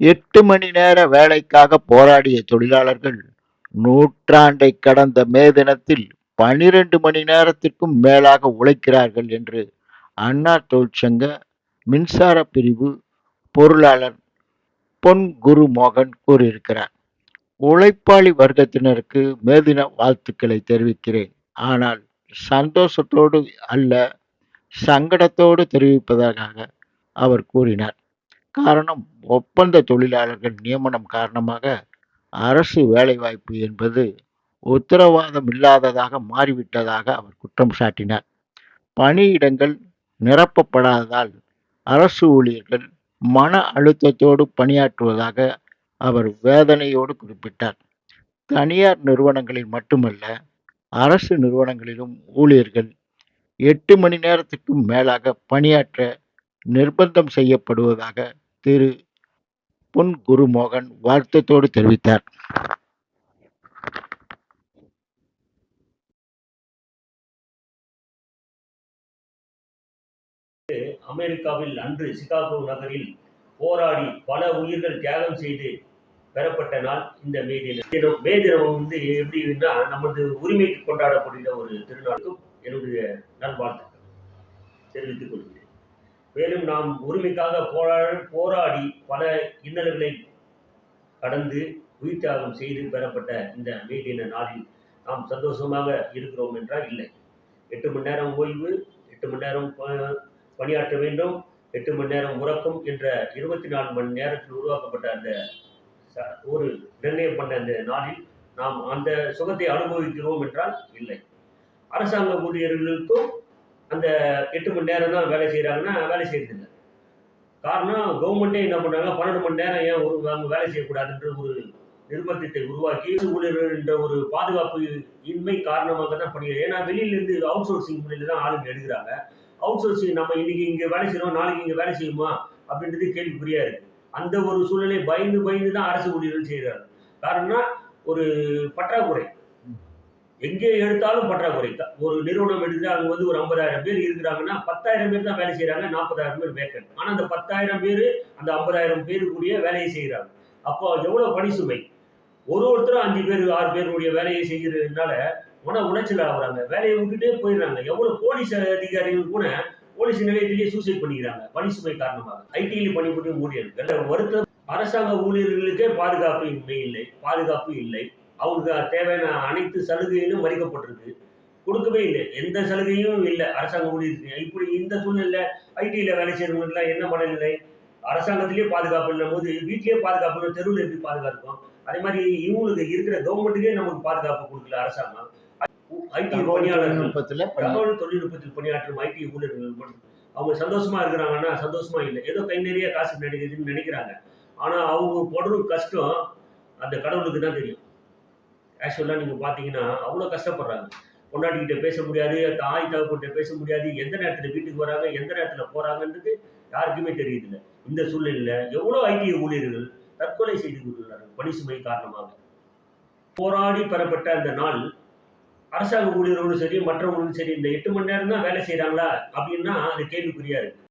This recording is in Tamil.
எட்டு மணி நேர வேலைக்காக போராடிய தொழிலாளர்கள் நூற்றாண்டை கடந்த மே தினத்தில் பனிரெண்டு மணி நேரத்திற்கும் மேலாக உழைக்கிறார்கள் என்று அண்ணா தொழிற்சங்க மின்சார பிரிவு பொருளாளர் பொன் குரு மோகன் கூறியிருக்கிறார். உழைப்பாளி வர்க்கத்தினருக்கு மேதின வாழ்த்துக்களை தெரிவிக்கிறேன். ஆனால் சந்தோஷத்தோடு அல்ல சங்கடத்தோடு தெரிவிப்பதாக அவர் கூறினார். காரணம் ஒப்பந்த தொழிலாளர்கள் நியமனம் காரணமாக அரசு வேலைவாய்ப்பு என்பது உத்தரவாதம் இல்லாததாக மாறிவிட்டதாக அவர் குற்றம் சாட்டினார். பணியிடங்கள் நிரப்பப்படாததால் அரசு ஊழியர்கள் மன அழுத்தத்தோடு பணியாற்றுவதாக அவர் வேதனையோடு குறிப்பிட்டார். தனியார் நிறுவனங்களில் மட்டுமல்ல அரசு நிறுவனங்களிலும் ஊழியர்கள் எட்டு மணி நேரத்துக்கும் மேலாக பணியாற்ற நிர்பந்தம் செய்யப்படுவதாக திரு. பொன் குருமோகன் வருத்தத்தோடு தெரிவித்தார். அமெரிக்காவில் அன்று சிகாகோ நகரில் போராடி பல உயிர்கள் தியாகம் செய்து பெறப்பட்ட நாள் இந்த மே தினம். தினம் மே தினம் வந்து எப்படின்னா நமது உரிமைக்கு கொண்டாடப்படுகிற ஒரு திருநாளுக்கும் என்னுடைய நல்வாழ்த்துக்கள். தெரிவித்துக் கொள்கிறேன். மேலும் நாம் உரிமைக்காக போரா போராடி பல இன்னல்களை கடந்து உயிர் தியாகம் செய்து பெறப்பட்ட இந்த மே தின நாளில் நாம் சந்தோஷமாக இருக்கிறோம் என்றால் இல்லை. எட்டு மணி நேரம் ஓய்வு எட்டு மணி நேரம் ப- பணியாற்ற வேண்டும் எட்டு மணி நேரம் உறக்கம் என்ற இருபத்தி நாலு மணி நேரத்தில் உருவாக்கப்பட்ட அந்த ஒரு நிர்ணயம் பண்ண அந்த நாளில் நாம் அந்த சுகத்தை அனுபவிக்கிறோம் என்றால் இல்லை. அரசாங்க ஊழியர்களுக்கும் அந்த எட்டு மணி நேரம் தான் வேலை செய்கிறாங்கன்னா வேலை செய்யறதில்லை காரணம் கவர்மெண்ட்டே என்ன பண்ணாங்க பன்னெண்டு மணி நேரம் ஏன் ஒரு அவங்க வேலை செய்யக்கூடாதுன்ற ஒரு நிர்பந்தத்தை உருவாக்கி ஊழியர்கள் என்ற ஒரு பாதுகாப்பு இன்மை காரணமாக தான் பண்ணி ஏன்னா வெளியிலேருந்து அவுட் சோர்சிங் முறையில் தான் ஆளுங்க எடுக்கிறாங்க. அவுட் சோர்சிங் நம்ம இன்னைக்கு இங்கே வேலை செய்கிறோம் நாளைக்கு இங்கே வேலை செய்யுமா? அப்படின்றது கேள்விக்குறியாக இருக்குது அந்த ஒரு சூழ்நிலை பயந்து பயந்து தான் அரசு ஊழியர்கள் செய்கிறார் காரணம்னா ஒரு பற்றாக்குறை. எங்கே எடுத்தாலும் பற்றாக்குறை ஒரு நிறுவனம் எடுத்து அவங்க வந்து ஒரு ஐம்பதாயிரம் பேர் இருக்கிறாங்கன்னா பத்தாயிரம் பேர் தான் வேலை செய்கிறாங்க நாற்பதாயிரம் பேர் வேக்கன் ஆனால் அந்த பத்தாயிரம் பேர் அந்த ஐம்பதாயிரம் பேருக்குரிய வேலையை செய்கிறாங்க. அப்போ எவ்வளோ பணி சுமை? ஒரு ஒருத்தரும் அஞ்சு பேர் ஆறு பேருடைய வேலையை செய்கிறதுனால மன உளைச்சல் ஆகுறாங்க. வேலையை விட்டுட்டே போயிடுறாங்க. எவ்வளோ போலீஸ் அதிகாரிகள் கூட போலீஸ் நிலையத்திலேயே சூசைட் பண்ணிக்கிறாங்க. பணி சுமை காரணமாக. ஐடியில் பணிபுரியும் ஊழியர்கள். வருத்தம் அரசாங்க ஊழியர்களுக்கே பாதுகாப்பு இன்மை இல்லை. பாதுகாப்பு இல்லை. அவங்களுக்கு தேவையான அனைத்து சலுகைகளும் மறிக்கப்பட்டிருக்கு. கொடுக்கவே இல்லை. எந்த சலுகையும் இல்லை. அரசாங்க ஊழியருக்கு. இப்படி இந்த சூழ்நிலை ஐடியில் வேலை செய்யறவங்களுக்குலாம் என்ன மனநிலை? அரசாங்கத்திலேயே பாதுகாப்பு இல்லை. போது வீட்லயே பாதுகாப்பு தெருவில் எப்படி பாதுகாக்கும் அதே மாதிரி இவங்களுக்கு இருக்கிற கவர்மெண்ட்டுக்கே நமக்கு பாதுகாப்பு கொடுக்கல அரசாங்கம். ஐடி பணியாளர்கள் தகவல் தொழில்நுட்பத்தில் பணியாற்றும் ஐடி ஊழியர்கள் மட்டும். அவங்க சந்தோஷமா இருக்கிறாங்கன்னா சந்தோஷமா இல்லை. ஏதோ கை நிறைய காசு கிடைக்குதுன்னு நினைக்கிறாங்க. ஆனா அவங்க படுற கஷ்டம் அந்த கடவுளுக்கு தான் தெரியும். ஆக்சுவலாக நீங்கள் பார்த்தீங்கன்னா அவ்வளோ கஷ்டப்படுறாங்க. பொண்டாட்டிக்கிட்ட பேச முடியாது தாய் தகப்பட்ட பேச முடியாது. எந்த நேரத்தில் வீட்டுக்கு வராங்க எந்த நேரத்தில் போகிறாங்கன்றது யாருக்குமே தெரியுதில்ல. இந்த சூழ்நிலையில் எவ்வளோ ஐடி ஊழியர்கள் தற்கொலை செய்து கொண்டுள்ளார்கள்? பணி சுமை காரணமாக. போராடி பெறப்பட்ட அந்த நாள் அரசாங்க ஊழியர்களும் சரி மற்றவங்களும் சரி இந்த எட்டு மணி நேரம் தான் வேலை செய்கிறாங்களா அப்படின்னா அது கேள்விக்குறியாக இருக்குது